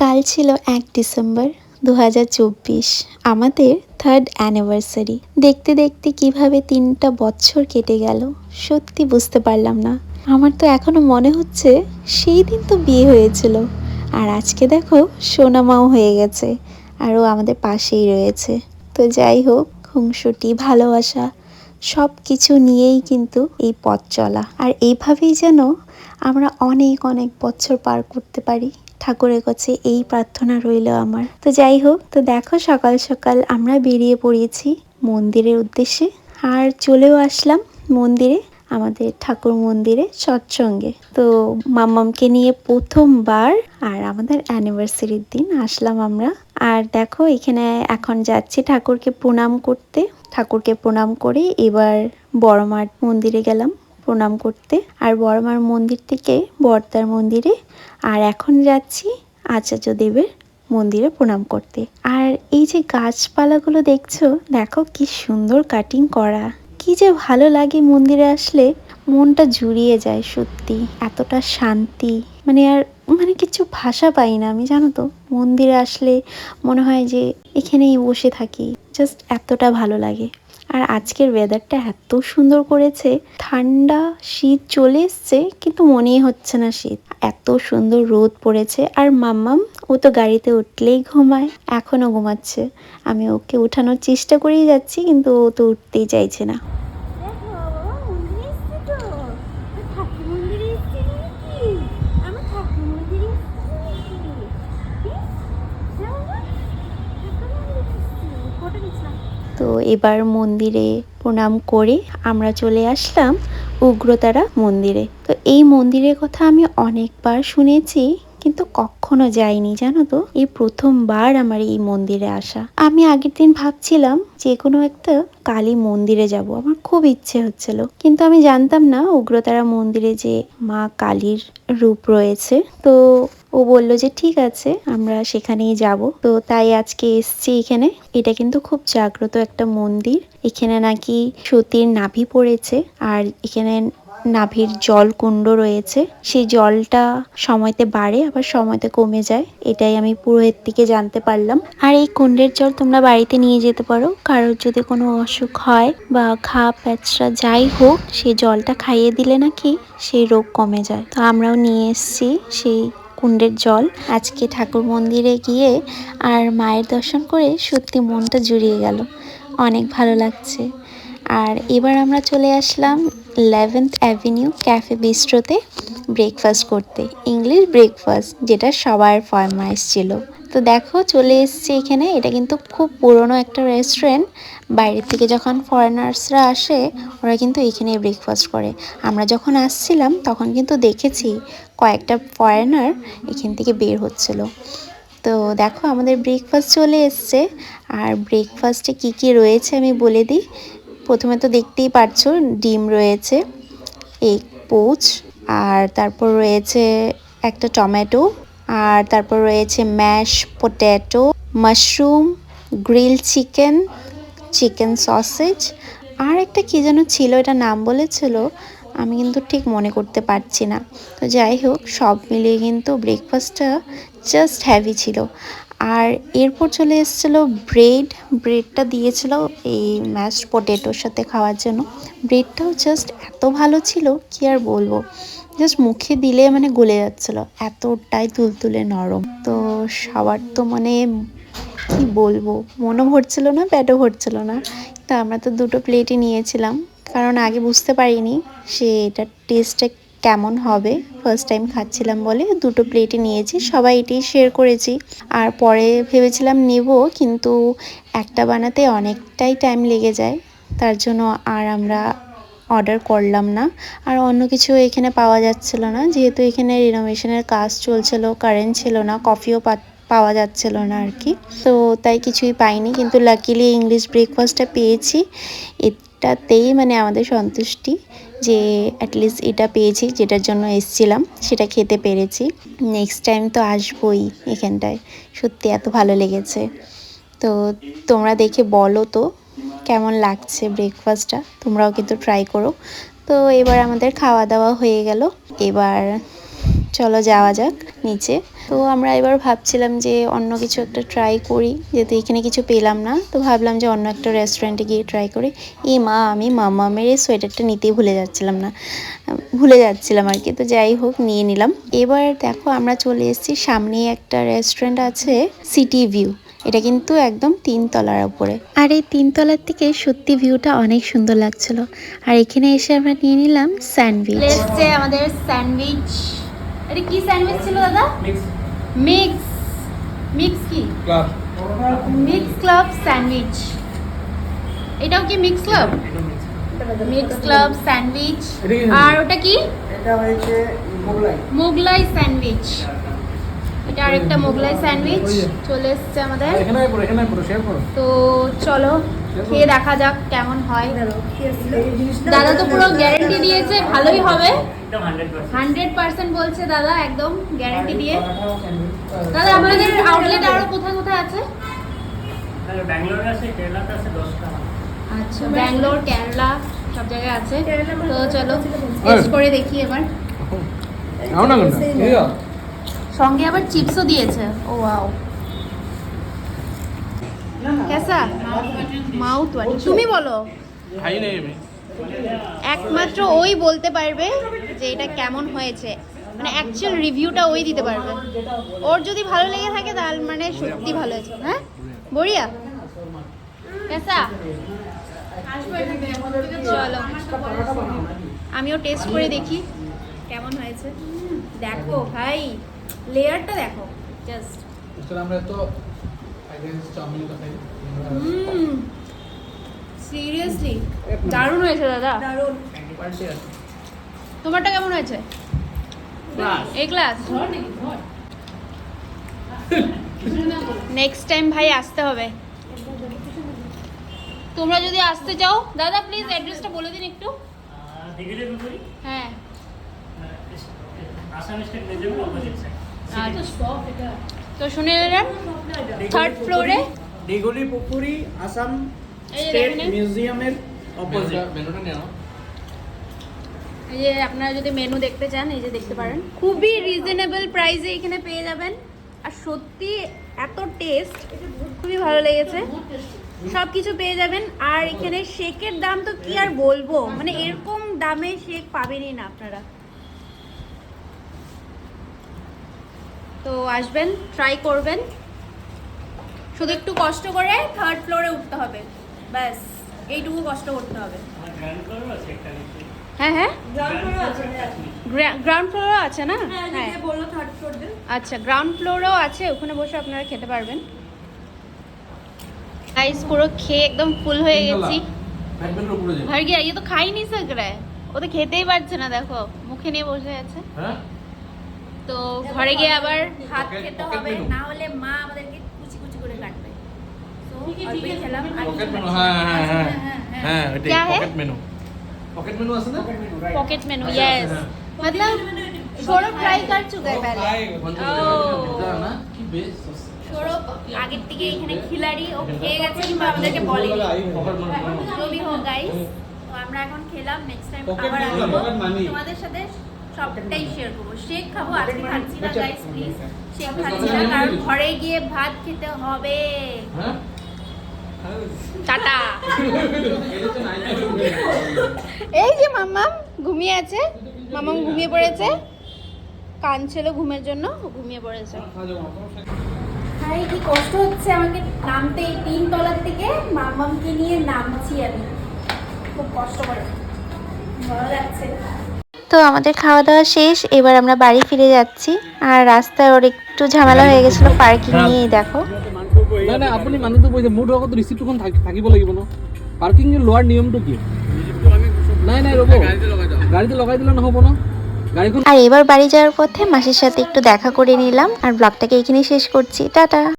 কাল ছিল এক ডিসেম্বর দু হাজার চব্বিশ, আমাদের থার্ড অ্যানিভার্সারি দেখতে দেখতে কীভাবে তিনটা বছর কেটে গেল, সত্যি বুঝতে পারলাম না। আমার তো এখনও মনে হচ্ছে সেই দিন তো বিয়ে হয়েছিল, আর আজকে দেখো সোনামাও হয়ে গেছে আরও আমাদের পাশেই রয়েছে। তো যাই হোক খুংসুটি ভালোবাসা সব কিছু নিয়েই কিন্তু এই পথ চলা। আর এইভাবেই যেন আমরা অনেক অনেক বছর পার করতে পারি। ঠাকুরের কাছে এই প্রার্থনা রইল আমার। তো যাই হোক, তো দেখো সকাল সকাল আমরা বেরিয়ে পড়িয়েছি মন্দিরের উদ্দেশ্যে। আর চলেও আসলাম মন্দিরে, আমাদের ঠাকুর মন্দিরে সৎসঙ্গে। তো মাম্মামকে নিয়ে প্রথমবার আর আমাদের অ্যানিভার্সারির দিন আসলাম আমরা। আর দেখো এখানে এখন যাচ্ছি ঠাকুরকে প্রণাম করতে। ঠাকুরকে প্রণাম করে এবার বড়মার মন্দিরে গেলাম। প্রণাম করতে। আর বড়মার মন্দির থেকে বর্দার মন্দিরে। আর এখন যাচ্ছি আচার্য দেবের মন্দিরে প্রণাম করতে। আর এই যে গাছপালাগুলো দেখছ, দেখো কি সুন্দর কাটিং করা। কি যে ভালো লাগে মন্দিরে আসলে। মনটা জুড়িয়ে যায় সত্যি, এতটা শান্তি। মানে আর মানে কিছু ভাষা পাই না আমি, জানো তো? মন্দিরে আসলে মনে হয় যে এখানেই বসে থাকি। জাস্ট এতটা ভালো লাগে। আর আজকের ওয়েদারটা এত সুন্দর করেছে। ঠান্ডা, শীত চলে এসছে, কিন্তু মনেই হচ্ছে না শীত। এত সুন্দর রোদ পড়েছে, আর মাম্মাম, ও তো গাড়িতে উঠলেই ঘুমায়, এখনও ঘুমাচ্ছে। আমি ওকে উঠানোর চেষ্টা করেই যাচ্ছি, কিন্তু ও তো উঠতেই চাইছে না দেখো বাবা মন্দিরে এসছি তো আমি ঠাকুর মন্দিরে এসছি নাকি আমি ঠাকুর মন্দিরে এসছি নাকি হ্যাঁ বাবা ঠাকুর মন্দিরে এসছি ফটো নিচ্ছিলাম তো এবার মন্দিরে প্রণাম করে আমরা চলে আসলাম উগ্রতারা মন্দিরে। তো এই মন্দিরের কথা আমি অনেকবার শুনেছি, কিন্তু কখনো যাইনি, জানো তো? এই প্রথমবার আমার এই মন্দিরে আসা। আমি আগের দিন ভাবছিলাম যে কোনো একটা কালী মন্দিরে যাব, আমার খুব ইচ্ছে হচ্ছিল। কিন্তু আমি জানতাম না উগ্রতারা মন্দিরে যে মা কালীর রূপ রয়েছে। তো ও বলল যে, ঠিক আছে, আমরা সেখানেই যাব। তো তাই আজকে এসছি এখানে। এটা কিন্তু খুব জাগ্রত একটা মন্দির। এখানে নাকি সতীর নাভি পড়েছে আর এখানে নাভির জল কুণ্ড রয়েছে। সেই জলটা সময়তে বাড়ে, আবার সময়তে কমে যায়। এটাই আমি পুরোহিত থেকে জানতে পারলাম। আর এই কুণ্ডের জল তোমরা বাড়িতে নিয়ে যেতে পারো। কারোর যদি কোনো অসুখ হয় বা ঘা প্যাচরা যাই হোক সেই জলটা খাইয়ে দিলে নাকি সেই রোগ কমে যায়। তো আমরাও নিয়ে এসেছি সেই কুণ্ডের জল। আজকে ঠাকুর মন্দিরে গিয়ে আর মায়ের দর্শন করে সত্যি মনটা জুড়িয়ে গেল। অনেক ভালো লাগছে। আর এবার আমরা চলে আসলাম ইলেভেন্থ অ্যাভিনিউ ক্যাফে বিস্ট্রোতে ব্রেকফাস্ট করতে। ইংলিশ ব্রেকফাস্ট যেটা সবার ফরমাইশ ছিল তো দেখো চলে এসছে এখানে। এটা কিন্তু খুব পুরনো একটা রেস্টুরেন্ট বাইরের থেকে যখন ফরেনার্সরা আসে, ওরা কিন্তু এখানে ব্রেকফাস্ট করে। আমরা যখন আসছিলাম, তখন কিন্তু দেখেছি কয়েকটা ফরেনার এখান থেকে বের হচ্ছিল। তো দেখো, আমাদের ব্রেকফাস্ট চলে এসছে। আর ব্রেকফাস্টে কি কি রয়েছে আমি বলে দিই। প্রথমে তো দেখতেই পারছ, ডিম রয়েছে এগ পোচ আর তারপর রয়েছে একটা টমেটো, আর তারপর রয়েছে mash potato mushroom grill chicken chicken sausage. আর একটা কী যেন ছিল, এটা নাম বলেছিল, আমি কিন্তু ঠিক মনে করতে পারছি না। তো যাই হোক, সব মিলিয়ে কিন্তু ব্রেকফাস্টটা জাস্ট হ্যাভি ছিল। আর এরপর চলে এসেছিল ব্রেড ব্রেডটা দিয়েছিল এই ম্যাশড পটেটোর সাথে খাওয়ার জন্য। ব্রেডটাও জাস্ট এত ভালো ছিল, কি আর বলব? জাস্ট মুখে দিলে মানে গলে যাচ্ছিল, এতটাই তুলতুলে নরম। তো সবার তো মানে কি বলব? মনও ভরছিল না, পেটও ভরছিল না। তো আমরা তো দুটো প্লেটই নিয়েছিলাম। কারণ আগে বুঝতে পারিনি সে এটার টেস্টটা কেমন হবে। ফার্স্ট টাইম খাচ্ছিলাম বলে দুটো প্লেটই নিয়েছি, সবাই এটাই শেয়ার করেছি। আর পরে ভেবেছিলাম নেব, কিন্তু একটা বানাতে অনেকটাই টাইম লেগে যায়। তার জন্য আর আমরা অর্ডার করলাম না। আর অন্য কিছু এখানে পাওয়া যাচ্ছিল না। যেহেতু এখানে রিনোভেশনের কাজ চলছিল কারেন্ট ছিল না কফিও পাওয়া যাচ্ছিল না আর কি। তো তাই কিছুই পাইনি, কিন্তু লাকিলি ইংলিশ ব্রেকফাস্টটা পেয়েছি। এটাতেই মানে আমাদের সন্তুষ্টি যে অ্যাটলিস্ট এটা পেয়েছি, যেটার জন্য এসছিলাম, সেটা খেতে পেরেছি। নেক্সট টাইম তো আসবই এখানটায়। সত্যি এত ভালো লেগেছে। তো তোমরা দেখে বলো তো, কেমন লাগছে ব্রেকফাস্টটা তোমরাও কিন্তু ট্রাই করো। তো এবার আমাদের খাওয়া দাওয়া হয়ে গেল। এবার চলো যাওয়া যাক নিচে। তো আমরা এবার ভাবছিলাম যে অন্য কিছু একটা ট্রাই করি যেহেতু এখানে কিছু পেলাম না তো ভাবলাম যে অন্য একটা রেস্টুরেন্টে গিয়ে ট্রাই করি। এ মা আমি মামামের এই সোয়েটারটা নিতেই ভুলে যাচ্ছিলাম না ভুলে যাচ্ছিলাম আর কি। তো যাই হোক নিয়ে নিলাম। এবার দেখো আমরা চলে এসেছি সামনেই একটা রেস্টুরেন্ট আছে সিটি ভিউ এটা কিন্তু একদম তিনতলার উপরে। আর এই তিনতলার থেকে সত্যি ভিউটা অনেক সুন্দর লাগছিল। আর এখানে এসে আমরা নিয়ে নিলাম স্যান্ডউইচ আমাদের স্যান্ডউইচ এটা কি স্যান্ডউইচ ছিল দাদা? মিক্স মিক্স কি? ক্লাব মিক্স ক্লাব স্যান্ডউইচ এটাও কি mix club mix club sandwich আর ওটা কি? এটা হয়েছে মোগলাই। মোগলাই স্যান্ডউইচ এটা আরেকটা মোগলাই স্যান্ডউইচ চলে এসছে আমাদের। তো চলো খেয়ে দেখা যাক কেমন হয়। দাদা তো পুরো গ্যারেন্টি দিয়েছে ভালোই হবে। হান্ড্রেড পার্সেন্ট বলছে দাদা একদম গ্যারেন্টি দিয়ে। দাদা আপনাদের আউটলেট আরও কোথায় কোথায় আছে? ব্যাঙ্গালোরে আছে কেরালাতে আছে দশটা আচ্ছা ব্যাঙ্গালোর কেরালা সব জায়গায় আছে। তো চলো টেস্ট করে দেখি এবার। নাও না কোনটা সঙ্গে আবার চিপসও দিয়েছে। ও ওয়াও কেসা? মাউথ তুমি বলো। খাই নেই আমি। একমাত্র ওই বলতে পারবে। যে এটা কেমন হয়েছে। মানে অ্যাকচুয়াল রিভিউটা ওই দিতে পারবে। ওর যদি ভালো লেগে থাকে তাহলে মানে সত্যি ভালো হয়েছে। হ্যাঁ? বড়িয়া? কেসা? চলো। আমিও টেস্ট করে দেখি কেমন হয়েছে। দেখো ভাই লেয়ারটা দেখো। জাস্ট আমরা তো সিরিয়াসলি দারুণ হয়েছে দাদা। দারুণ তোমারটা কেমন হয়েছে? এ ক্লাস নেক্সট টাইম ভাই আসতে হবে। তোমরা যদি আসতে চাও দাদা প্লিজ অ্যাড্রেসটা বলে দিন একটু। হ্যাঁ। তো শুনে নিলেন থার্ড ফ্লোরে দিগুলি পুকুরি আসাম স্টেট মিউজিয়ামের অপোজিট এই যে আপনারা যদি মেনু দেখতে চান, এই যে দেখতে পারেন। খুবই রিজনেবল প্রাইসে এখানে পেয়ে যাবেন। আর সত্যি এত টেস্ট খুবই ভালো লেগেছে। সব কিছু পেয়ে যাবেন। আর এখানে শেকের দাম তো কি আর বলব? মানে এরকম দামে শেক পাবেনই না আপনারা। তো আসবেন ট্রাই করবেন। শুধু একটু কষ্ট করে থার্ড ফ্লোরে উঠতে হবে। ব্যাস, এইটুকু কষ্ট করতে হবে। আমার গ্র্যান্ড ফ্লোরও আছে একটা নিচে হ্যাঁ হ্যাঁ গ্রাউন্ড ফ্লোরও আছে না হ্যাঁ বললো থার্ড ফ্লোর দেন আচ্ছা গ্রাউন্ড ফ্লোরও আছে ওখানে বসে আপনারা খেতে পারবেন গাইস পুরো খেয়ে একদম ফুল হয়ে গেছি ব্যাকবেন্ডের উপরে যাও ভর গিয়া ये तो खा ही नहीं सक रहा है ও তো খেতেই পারছে না দেখো মুখে নিয়ে বসে আছে হ্যাঁ তো ঘরে গিয়ে আবার ভাত Pocket- খেতে pocket হবে menu। না হলে মা আমাদেরকে কুচি কুচি করে কাটবে তো অল্পই খেলাম আর পকেট কিছু মেনু খাচ্ছি হ্যাঁ না। হ্যাঁ হ্যাঁ হ্যাঁ, হ্যাঁ। হ্যাঁ ওইটাই क्या है? পকেট মেনু পকেট মেনু আছে না पॉकेट मेनू अच्छा, यस हाँ। मतलब সৌরভ ট্রাই कर चुका है पहले এটা না কি বেশ সৌরভ আগের থেকে এখানে খিলাড়ি ও খেয়ে গেছে কিন্তু আমাদেরকে বলেনি পকেট মেনু রবি হোক গাইস তো আমরা এখন খেলাম নেক্সট টাইম Pocket আবার money, আসবো pocket money। তোমাদের সাথে সবটাই শেয়ার করবো শেক খাবো আজকে খাচ্ছি না আচ্ছা। গাইস প্লিজ শেক আচ্ছা, খাচ্ছি না আচ্ছা, কারণ আচ্ছা। ঘরে গিয়ে ভাত খেতে হবে হ্যাঁ টাটা। এই যে মাম্মাম ঘুমিয়ে আছে। মামাম ঘুমিয়ে পড়েছে। কাঁদছিল ঘুমের জন্য ঘুমিয়ে পড়েছে। ভাই কি কষ্ট হচ্ছে আমাকে নামতে এই তিন তলার থেকে? মামামকে নিয়ে নামছি আমি। খুব কষ্ট করে। ভালো লাগছে। তো আমাদের খাওয়া দাওয়া শেষ এবার আমরা বাড়ি ফিরে যাচ্ছি। আর রাস্তায় ওর একটু ঝামেলা হয়ে গেছিল পার্কিং নিয়েই দেখো। নাই নাই আপুনি মানুহটো কৈছে মোৰ লগত ৰিচিপ্টখন থাকিব লাগিব ন? পাৰ্কিং লোৱাৰ নিয়মটো কি? নাই নাই ৰ'ব। গাড়ীটো লগাই দিলে নহ'ব ন? আর এবার বাড়ি যাওয়ার পথে মাসির সাথে একটু দেখা করে নিলাম আর ব্লগটাকে এখানেই শেষ করছি টাটা।